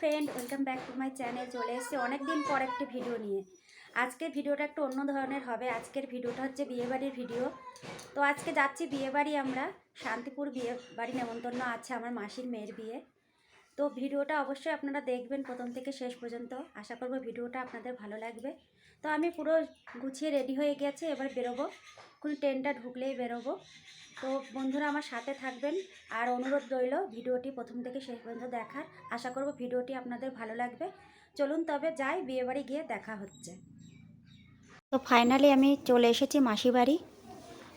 Friend welcome back to my channel চলে এসেছি অনেক দিন পর একটি ভিডিও নিয়ে। আজকের ভিডিওটা একটু অন্য ধরনের হবে। আজকের ভিডিওটা হচ্ছে বিয়েবাড়ির ভিডিও তো আজকে যাচ্ছি বিয়েবাড়ি আমরা। শান্তিপুর বিয়ে বাড়ি নেমন্তন্ন আছে আমার মাসির মেয়ের বিয়ে। তো ভিডিওটা অবশ্যই আপনারা দেখবেন প্রথম থেকে শেষ পর্যন্ত। আশা করব ভিডিওটা আপনাদের ভালো লাগবে। তো আমি পুরো গুছিয়ে রেডি হয়ে গেছি, এবার বেরোবো। কোন ট্রেনটা ঢুকলেই বেরোবো। তো বন্ধুরা আমার সাথে থাকবেন। আর অনুরোধ রইল, ভিডিওটি প্রথম থেকে শেষ পর্যন্ত দেখার। আশা করব ভিডিওটি আপনাদের ভালো লাগবে। চলুন তবে যাই বিয়েবাড়ি গিয়ে দেখা হচ্ছে। তো ফাইনালি আমি চলে এসেছি মাসি বাড়ি।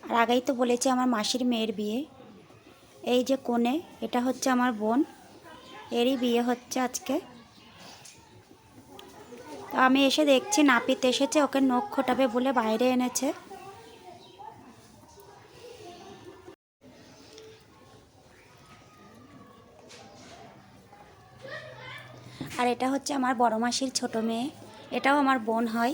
আর আগেই তো বলেছি আমার মাসির মেয়ের বিয়ে। এই যে কোণে এটা হচ্ছে আমার বোন। এরই বিয়ে হচ্ছে আজকে। তো আমি এসে দেখছি, নাপিত এসেছে, ওকে নখ খোটাবে বলে বাইরে এনেছে। আর এটা হচ্ছে আমার বড় মাসির ছোটো মেয়ে, এটাও আমার বোন হয়।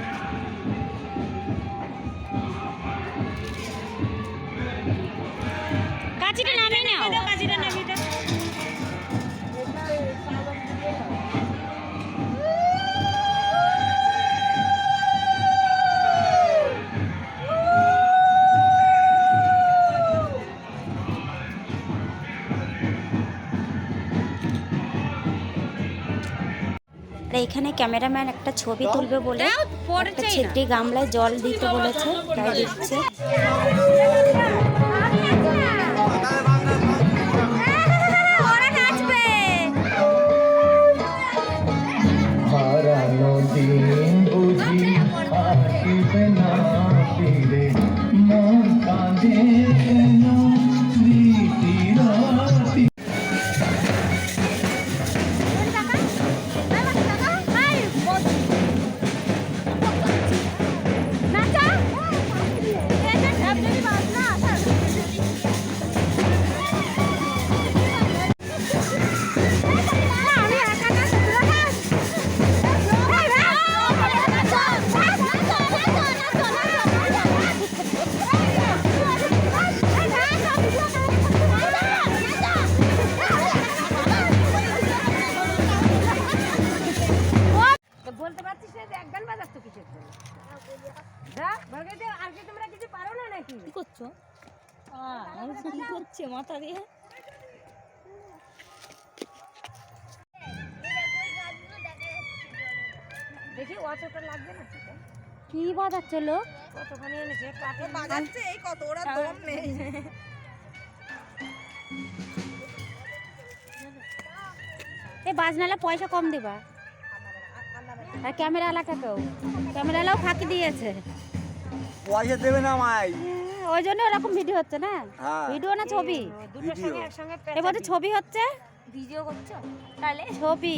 আর এইখানে ক্যামেরাম্যান একটা ছবি তুলবে বলে একটা গামলায় জল দিতে বলেছে তাই দিচ্ছে। দিয়ে দেখি অতটা লাগবে না কি বাজাচ্ছে লোক কতখানি এনেছে বাজাচ্ছে এই কত ওরা দম নেই এই বাজনালে পয়সা কম দিবা আর ক্যামেরা এলাকাকেও ক্যামেরা এলাও ফাঁকি দিয়েছে পয়সা দেবে না মাই ওই জন্য ওরকম ভিডিও হচ্ছে না? হ্যাঁ। ভিডিও না ছবি? দুটোর সঙ্গে একসঙ্গে এবার তো ছবি হচ্ছে? ভিডিও করছ? তাহলে? ছবি।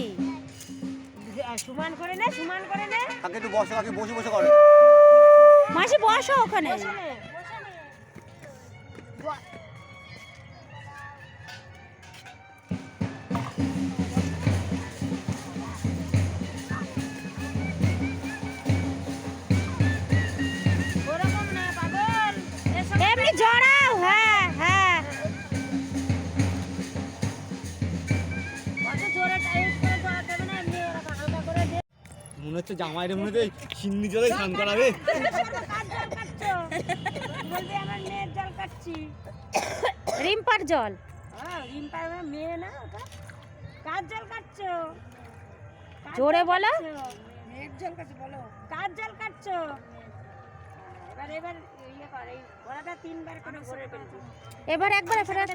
সমান করে নে সমান করে নে। আগে একটু বসো আগে বসে বসে করে। মাসি বসো ওখানে। হচ্ছে জামাইরে মনে সিন্নি জলে স্নান করাবে। জল কাটছো বলবে আমার মেয়ের জল কাটছি রিম্পার জল? হ্যাঁ রিম্পার মেয়ে না ওটা। কাজ জল কাটছো জোরে বলো। মেয়ের জল কাছে বলো। কার জল কাটছো এবারে এবার ইয়ে কর এই ঘোড়াটা তিনবার করে ঘুরে ফেলছি এবার একবার ফেরত।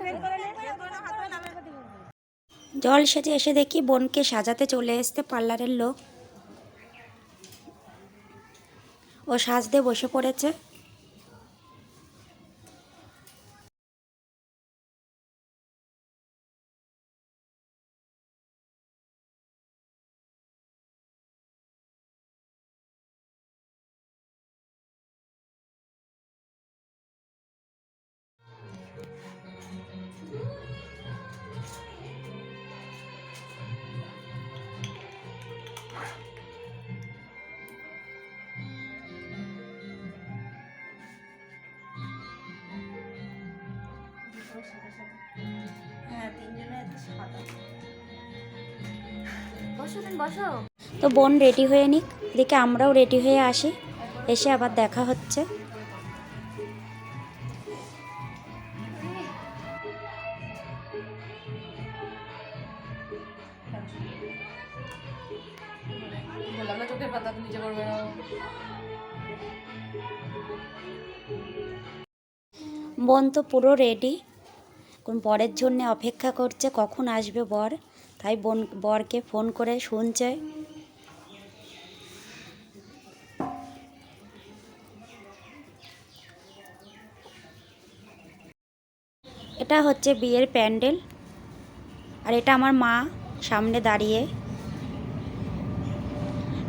জল সেজে এসে দেখি বোনকে সাজাতে চলে এসছে পার্লারের লোক। ও সাজতে বসে পড়েছে। তো বোন রেডি হয়ে নিক এদিকে আমরাও রেডি হয়ে আসি এসে আবার দেখা হচ্ছে। বোন তো পুরো রেডি কোন বরের জন্য অপেক্ষা করছে, কখন আসবে বর? তাই বোন, বরকে ফোন করে শুনছে। এটা হচ্ছে বিয়ের প্যান্ডেল। আর এটা আমার মা সামনে দাঁড়িয়ে।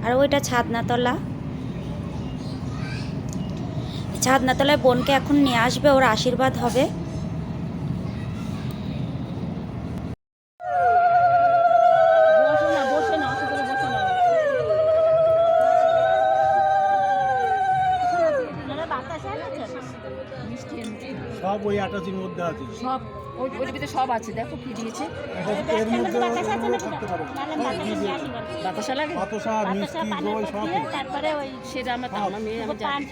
আর ওইটা ছাদনাতলা। ছাদনাতলায় বোনকে এখন নিয়ে আসবে, ওর আশীর্বাদ হবে। সব ওই আটাশির মধ্যে আছে। সব ওই ওই ভিতরে সব আছে। দেখো কি দিয়েছে। এর মধ্যে বাতাস লাগে? বাতাসা মিষ্টি দই সব তারপরে ওই সেটা আমরা মেয়ে আমি জানি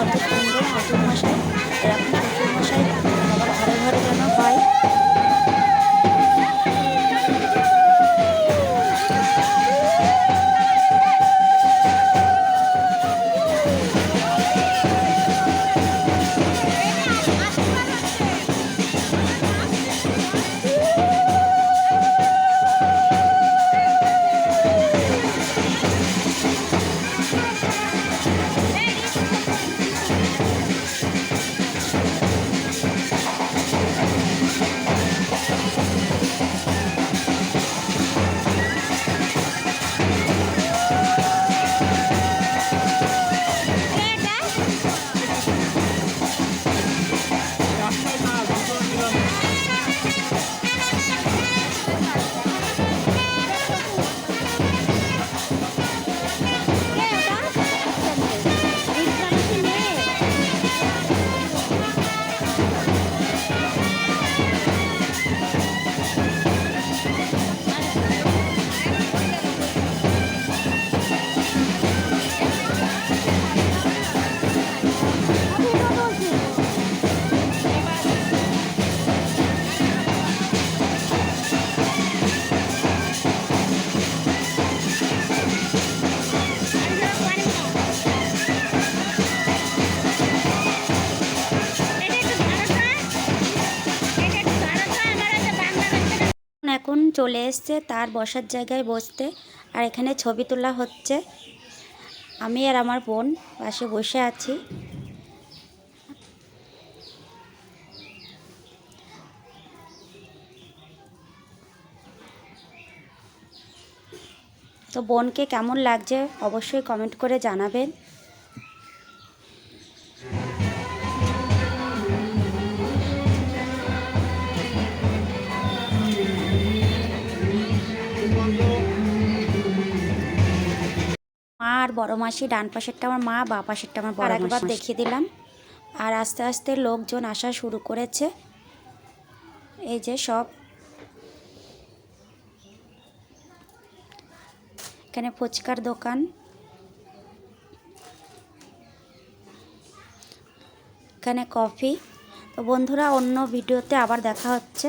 দেখুন কত সুন্দর শ্বশুর মশাই এরকম চলে এসছে তার বসার জায়গায় বসতে। আর এখানে ছবি তোলা হচ্ছে। আমি আর আমার বোন পাশে বসে আছি। তো বোনকে কেমন লাগছে অবশ্যই কমেন্ট করে জানাবেন। আর বড় মাসি ডান পাশেরটা আমার মা বা পাশেরটা আমার বড় একবার দেখিয়ে দিলাম। আর আস্তে আস্তে লোকজন আসা শুরু করেছে। এই যে সব। এখানে ফুচকার দোকান। এখানে কফি। তো বন্ধুরা অন্য ভিডিওতে আবার দেখা হচ্ছে।